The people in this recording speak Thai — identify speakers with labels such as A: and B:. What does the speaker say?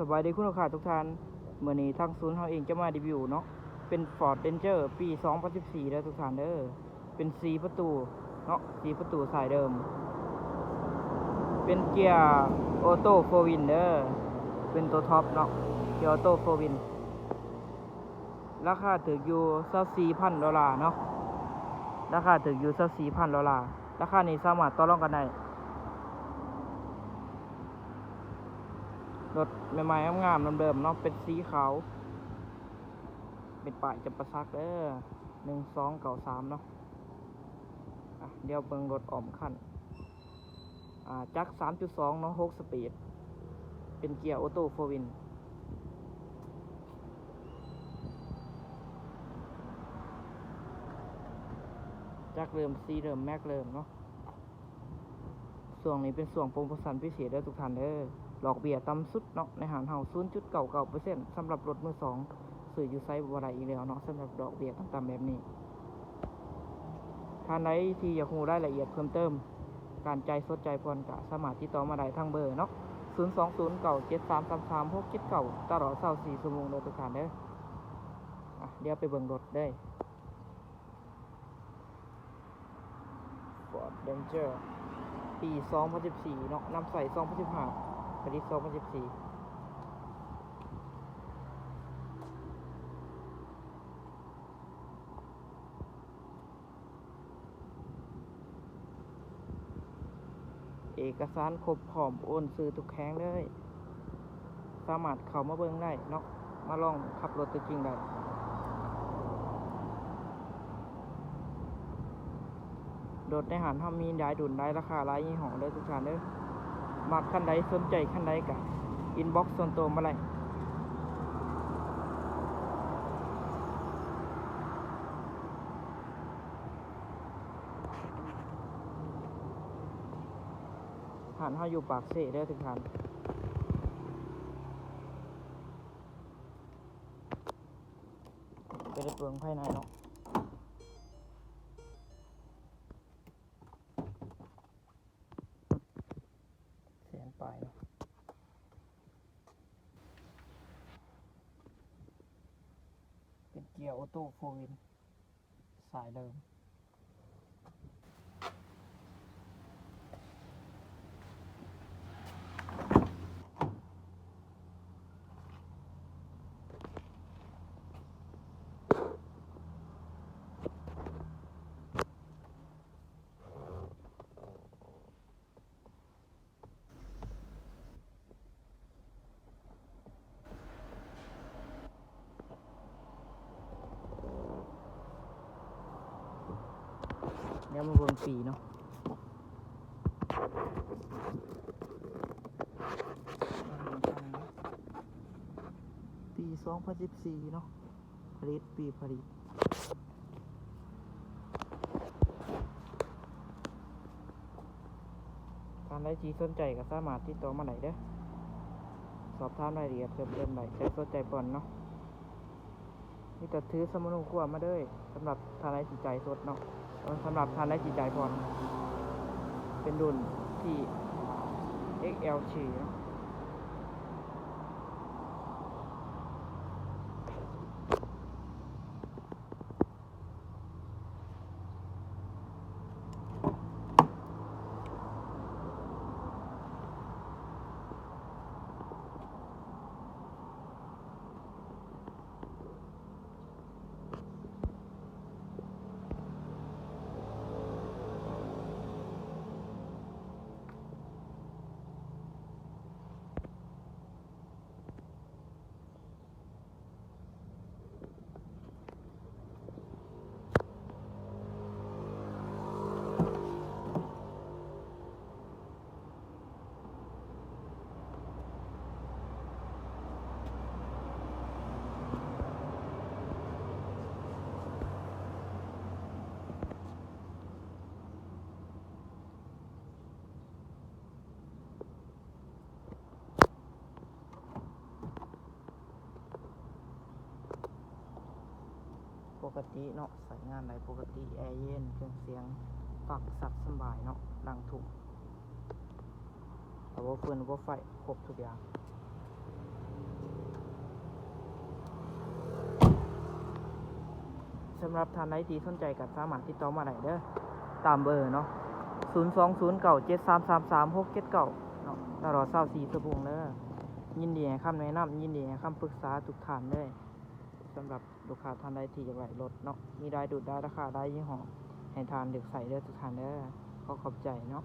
A: สบายดีคุณลูกค้าทุกท่านเมื่อนี้ทางศูนย์เราเองจะมารีวิวเนาะเป็น Ford Ranger ปี 2014เด้อทุกท่านเด้อเป็นสีประตูเนาะสีประตูสายเดิม เป็นเกียร์ออโต้โฟวินเด้อเป็นตัวท็อปเนาะเกียร์ออโต้โฟวินราคาถึกอยู่สัก4,000ดอลลาร์เนาะราคาถึกอยู่สัก4,000ดอลลาร์ราคานี้สามารถต่อรองกันได้ รถใหม่ๆงามๆเดิมๆเนาะเป็นสีขาว เป็นป้ายจะประซักเด้อหนึ่งสองเก่าสามเนาะอะเดี๋ยวเบิ่งรถออมขั้นอ่าจักสามจุดสองเนาะหกสปีด เป็นเกียร์ออโต้โฟวินจักเริ่มซีเริ่มแม็กเริ่มเนาะส่วงนี้เป็นส่วงโปรโมชั่นพิเศษเด้อทุกท่านเด้อ หลอกเบี้ยต่ำสุดเนาะในหารเฮา0.99%สำหรับรถมือสองซื้ออยู่ไซส์บ่ได้อีกแล้วเนาะสำหรับดอกเบี้ยต่ำๆแบบนี้ท่านใดที่อยากรู้รายละเอียดเพิ่มเติม การใจสดใจ่านก็สามารถติดต่อมาได้ทางเบอร์เนาะ02097333679ตลอด24ชั่วโมงเด้อทุกท่านเด้ออะเดี๋ยวไปเบิ่งรถเด้อ Ford Ranger ปี 2014 เนาะนำใส่ 2015 ผลิต2014เอกสารครบพร้อมโอนซื้อทุกแข้งเลย สามารถเข้ามาเบิ่งได้เนาะมาลองขับรถตัวจริงได้โดดในหันทำมีได้ดุนได้ราคาหลายยี่ห้อเด้ทุกท่านเด้อ มักขั้นใดสนใจขั้นใดกะอินบ็อกซ์ส่วนตัวมาเลยหันเฮาอยู่ปากเสเด้อทุกท่านไปได้เปลืองภายในเนาะ เกียร์ออโต้โฟวินสายเดิม เดี๋ยวมาเบิ่งปีเนาะปี2014เนาะผลิตปีผลิตท่านใดที่สนใจก็สามารถติดต่อมาได้เด้อสอบถามรายละเอียดเพิ่มเติมได้ใช้สนใจปอนเนาะนี่จะถือสมุนขั้วมาเด้วยสำหรับทานไรจิตใจสดเนาะ สำหรับทานไรจิตใจพรเป็นรุ่นที่ XLC เนาะ กติเนาะใส่งานไหนปกติแอร์เย็นเครื่องเสียงปักสับสบายเนาะดังถูกแต่ว่าเฟืนว่าไฟครบทุกอย่างสำหรับทานไดที่สนใจกับสามารถติดต่อมาได้เด้อตามเบอร์เนาะศูนย์สองศูนย์เก่าเจ็ดสามสามสามหกเจ็ดเก่าเนาะตลอดเศร้าสี่สะพงเด้อยินดีให้คำแนะนำยินดีให้คำปรึกษาทุกท่านเด้อ สำหรับลูกค้าท่านใดที่อยากได้รถเนาะมีรายดูดได้ราคาได้ยี่ห้อให้ทานเดือกใส่เด้อทุกทานได้ขอขอบใจเนาะ